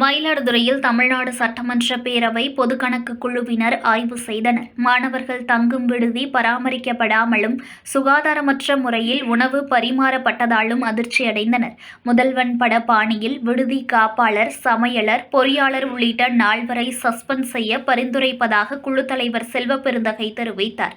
மயிலாடுதுறையில் தமிழ்நாடு சட்டமன்ற பேரவை பொதுக்கணக்கு குழுவினர் ஆய்வு செய்தனர். மாணவர்கள் தங்கும் விடுதி பராமரிக்கப்படாமலும் சுகாதாரமற்ற முறையில் உணவு பரிமாறப்பட்டதாலும் அதிர்ச்சியடைந்தனர் முதல்வன் பட பாணியில் விடுதி காப்பாளர் சமையலர் பொறியாளர் உள்ளிட்ட நால்வரை சஸ்பெண்ட் செய்ய பரிந்துரைப்பதாக குழு தலைவர் செல்வப்பெருந்தகை தெரிவித்தார்.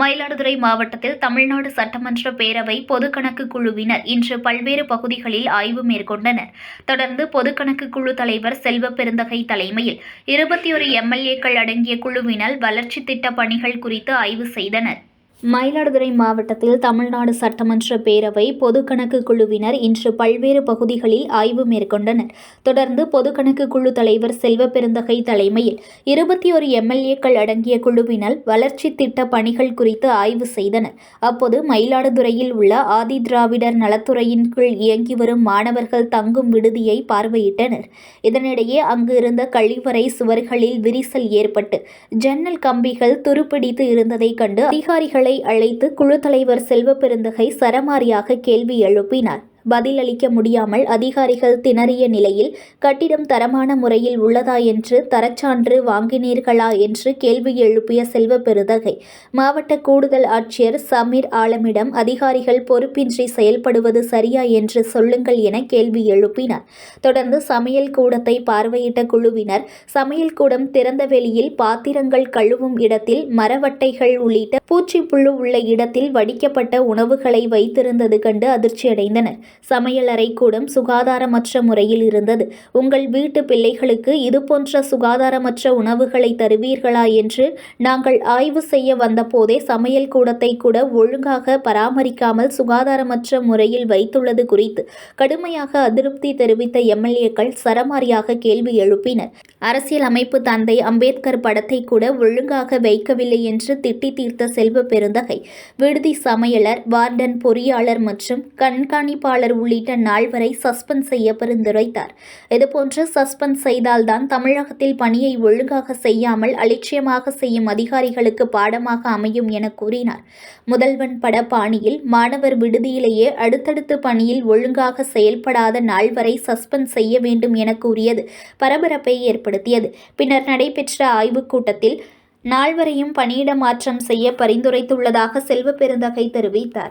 மயிலாடுதுறை மாவட்டத்தில் தமிழ்நாடு சட்டமன்ற பேரவை பொதுக்கணக்கு குழுவினர் இன்று பல்வேறு பகுதிகளில் ஆய்வு மேற்கொண்டனர். தொடர்ந்து பொதுக்கணக்கு குழு தலைவர் செல்வ பெருந்தகை தலைமையில் இருபத்தி ஒரு எம்எல்ஏக்கள் அடங்கிய குழுவினால் வளர்ச்சி திட்ட பணிகள் குறித்து ஆய்வு செய்தனர். மயிலாடுதுறை மாவட்டத்தில் தமிழ்நாடு சட்டமன்ற பேரவை பொதுக்கணக்கு குழுவினர் இன்று பல்வேறு பகுதிகளில் ஆய்வு மேற்கொண்டனர். தொடர்ந்து பொதுக்கணக்கு குழு தலைவர் செல்வ பெருந்தகை தலைமையில் இருபத்தி ஒரு எம்எல்ஏக்கள் அடங்கிய குழுவினர் வளர்ச்சி திட்ட பணிகள் குறித்து ஆய்வு செய்தனர். அப்போது மயிலாடுதுறையில் உள்ள ஆதி திராவிடர் நலத்துறையின் கீழ் இயங்கி வரும் மாணவர்கள் தங்கும் விடுதியை பார்வையிட்டனர். இதனிடையே அங்கு இருந்த கழிவறை சுவர்களில் விரிசல் ஏற்பட்டு ஜன்னல் கம்பிகள் துருப்பிடித்து இருந்ததைக் கண்டு அதிகாரிகள் அழைத்து குழு தலைவர் செல்வ பெருந்தகை சரமாரியாக கேள்வி எழுப்பினார். பதிலளிக்க முடியாமல் அதிகாரிகள் திணறிய நிலையில் கட்டிடம் தரமான முறையில் உள்ளதா என்று தரச்சான்று வாங்கினீர்களா? என்று கேள்வி எழுப்பிய செல்வ பெருதகை மாவட்ட கூடுதல் ஆட்சியர் சமீர் ஆலமிடம் அதிகாரிகள் பொறுப்பின்றி செயல்படுவது சரியா என்று சொல்லுங்கள் என கேள்வி எழுப்பினார். தொடர்ந்து சமையல் கூடத்தை பார்வையிட்ட குழுவினர் சமையல் கூடம் திறந்த வெளியில் பாத்திரங்கள் கழுவும் இடத்தில் மரவட்டைகள் உள்ளிட்ட பூச்சி புழு உள்ள இடத்தில் வடிக்கப்பட்ட உணவுகளை வைத்திருந்தது கண்டு அதிர்ச்சியடைந்தனர். சமையலறை கூடம் சுகாதாரமற்ற முறையில் இருந்தது. உங்கள் வீட்டு பிள்ளைகளுக்கு இதுபோன்ற சுகாதாரமற்ற உணவுகளை தருவீர்களா என்று நாங்கள் ஆய்வு செய்ய வந்தபோதே சமையல் கூடத்தை கூட ஒழுங்காக பராமரிக்காமல் சுகாதாரமற்ற முறையில் வைத்துள்ளது குறித்து கடுமையாக அதிருப்தி தெரிவித்த எம்எல்ஏக்கள் சரமாரியாக கேள்வி எழுப்பினர். அரசியல் அமைப்பு தந்தை அம்பேத்கர் படத்தை கூட ஒழுங்காக வைக்கவில்லை என்று திட்டி தீர்த்த செல்வ பெருந்தகை விடுதி சமையலர் வார்டன் பொறியாளர் மற்றும் கண்காணிப்பாளர் உள்ளிட்ட நால்வரை சஸ்பெண்ட் செய்ய பரிந்துரைத்தார். இதுபோன்று சஸ்பெண்ட் செய்தால்தான் தமிழகத்தில் பணியை ஒழுங்காக செய்யாமல் அலட்சியமாக செய்யும் அதிகாரிகளுக்கு பாடமாக அமையும் என கூறினார். முதல்வன் பட பாணியில் மாணவர் விடுதியிலேயே அடுத்தடுத்து பணியில் ஒழுங்காக செயல்படாத நால்வரை சஸ்பெண்ட் செய்ய வேண்டும் என கூறியது பரபரப்பை ஏற்படுத்தியது. பின்னர் நடைபெற்ற ஆய்வுக் கூட்டத்தில் நால்வரையும் பணியிட மாற்றம் செய்ய பரிந்துரைத்துள்ளதாக செல்வ பெருந்தகை தெரிவித்தார்.